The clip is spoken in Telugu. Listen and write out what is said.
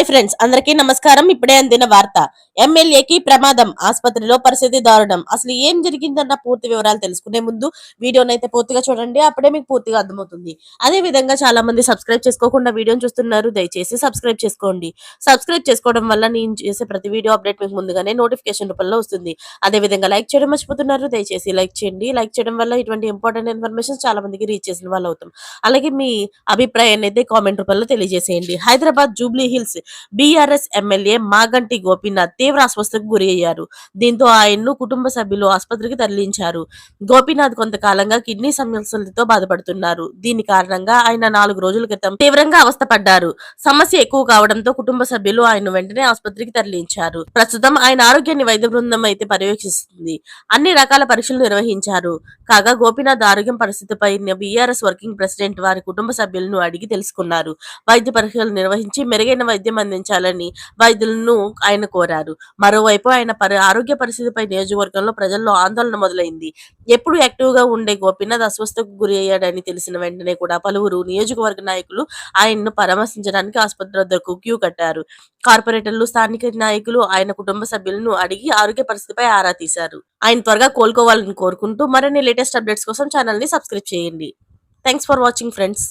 హాయ్ ఫ్రెండ్స్ అందరికీ నమస్కారం. ఇప్పుడే అందిన వార్త. ఎమ్మెల్యేకి ప్రమాదం ఆసుపత్రిలో పరిస్థితి దారుణం. అసలు ఏం జరిగిందన్న పూర్తి వివరాలు తెలుసుకునే ముందు వీడియోని అయితే పూర్తిగా చూడండి అప్పుడే మీకు పూర్తిగా అర్థమవుతుంది. అదే విధంగా చాలా మంది సబ్స్క్రైబ్ చేసుకోకుండా వీడియోని చూస్తున్నారు దయచేసి సబ్స్క్రైబ్ చేసుకోండి. సబ్స్క్రైబ్ చేసుకోవడం వల్ల నేను చేసే ప్రతి వీడియో అప్డేట్ మీకు ముందుగానే నోటిఫికేషన్ రూపంలో వస్తుంది. అదే విధంగా లైక్ చేయడం మర్చిపోతున్నారు దయచేసి లైక్ చేయండి. లైక్ చేయడం వల్ల ఇటువంటి ఇంపార్టెంట్ ఇన్ఫర్మేషన్ చాలా మందికి రీచ్ చేసిన వాళ్ళు అవుతాం అలాగే మీ అభిప్రాయాన్ని అయితే కామెంట్ రూపంలో తెలియజేసేయండి. Hyderabad Jubilee hills BRS MLA Maganti Gopinath తీవ్ర అస్వస్థకు గురయ్యారు. దీంతో ఆయన్ను కుటుంబ సభ్యులు ఆసుపత్రికి తరలించారు. గోపీనాథ్ కొంతకాలంగా కిడ్నీ సమస్యలతో బాధపడుతున్నారు. దీని కారణంగా ఆయన నాలుగు రోజుల క్రితం తీవ్రంగా అవస్థపడ్డారు. సమస్య ఎక్కువ కావడంతో కుటుంబ సభ్యులు ఆయన వెంటనే ఆసుపత్రికి తరలించారు. ప్రస్తుతం ఆయన ఆరోగ్యాన్ని వైద్య బృందం అయితే పర్యవేక్షిస్తుంది. అన్ని రకాల పరీక్షలు నిర్వహించారు. కాగా గోపీనాథ్ ఆరోగ్యం పరిస్థితిపై బీఆర్ఎస్ వర్కింగ్ ప్రెసిడెంట్ వారి కుటుంబ సభ్యులను అడిగి తెలుసుకున్నారు. వైద్య పరీక్షలు నిర్వహించి మెరుగైన వైద్యం అందించాలని వైద్యులను ఆయన కోరారు. మరోవైపు ఆయన పరి ఆరోగ్య పరిస్థితిపై నియోజకవర్గంలో ప్రజల్లో ఆందోళన మొదలైంది. ఎప్పుడు యాక్టివ్గా ఉండే గోపీనాథ్ అస్వస్థకు గురి అయ్యాడని తెలిసిన వెంటనే కూడా పలువురు నియోజకవర్గ నాయకులు ఆయన్ను పరామర్శించడానికి ఆసుపత్రి వద్దకు క్యూ కట్టారు. కార్పొరేటర్లు స్థానిక నాయకులు ఆయన కుటుంబ సభ్యులను అడిగి ఆరోగ్య పరిస్థితిపై ఆరా తీశారు. ఆయన త్వరగా కోలుకోవాలని కోరుకుంటూ మరిన్ని లేటెస్ట్ అప్డేట్స్ కోసం ఛానల్ని సబ్స్క్రైబ్ చేయండి. Thanks for watching friends.